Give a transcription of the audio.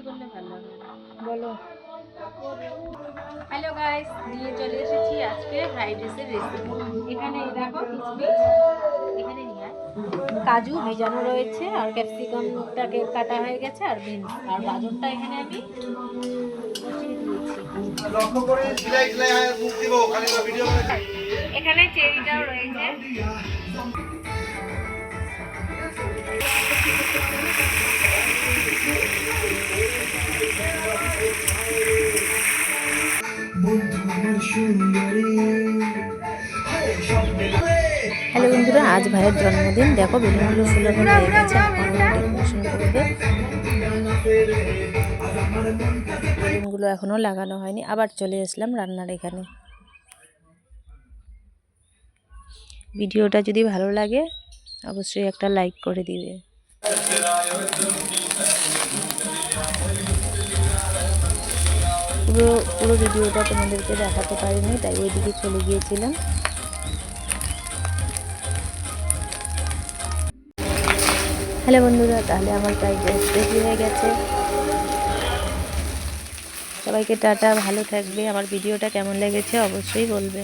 মিষ্টি করলে ভালো লাগে বলো। হ্যালো গাইস নিয়ে চলে এসেছি আজকে ফ্রাইড রাইসের রেসিপি এখানে এই দেখো কিচমিচ এখানে নিয়ে কাজু ভেজানো রয়েছে আর ক্যাপসিকামটাকে কাটা হয়ে গেছে আর বিনস আর গাজরটা এখানে আমি লক্ষ্য করে সিলাই সিলাই আয় মুখ দিব খালি ভিডিও এখানে চেরিটাও রয়েছে। হ্যালো বন্ধুরা, আজ ভাইয়ের জন্মদিন। দেখো, বেলুনগুলো ফুলানো হয়ে গেছে। ডেকোরেশন বেলুনগুলো এখনও লাগানো হয়নি। আবার চলে আসলাম রান্নার এখানে। ভিডিওটা যদি ভালো লাগে, অবশ্যই একটা লাইক করে দিবে। পুরো পুরো ভিডিওটা তোমাদেরকে দেখাতে পারিনি, তাই ওইদিকে চলে গিয়েছিলাম। হ্যালো বন্ধুরা, তাহলে আমার তাই ড্রেস রেডি হয়ে গেছে। সবাইকে টাটা, ভালো থাকবে। আমার ভিডিওটা কেমন লেগেছে অবশ্যই বলবে।